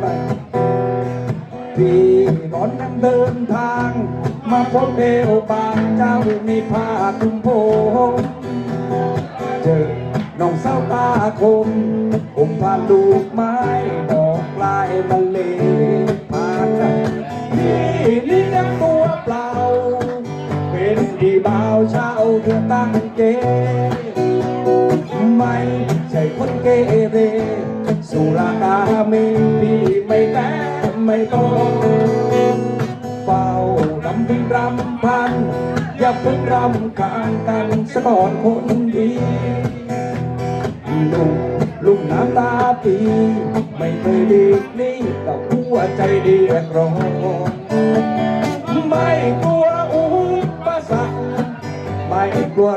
ไปพี่ก่อนนั่งเดินทาง มาพบเอวบางเจ้ามีผ้าคลุมโพเจอน้องสาวตาคมผมผ่านลูกไม้ดอกลายมันเลผ่านพี่นี่ยังตัวเปล่า เป็นดีบ่าวเช่าเธอตั้งเกไม่ใช่คนเกเรสุรากาเมี ไม่แม้ไม่ต้องเฝ้าดำพิงรำพัน อย่าเพิ่งรำคาญกันสะก่อนคนดีลุงลุงน้ำตาปีไม่เคยดีนี่กับหัวใจเดียดร้อนไม่กลัวอุปสรรคไม่กลัว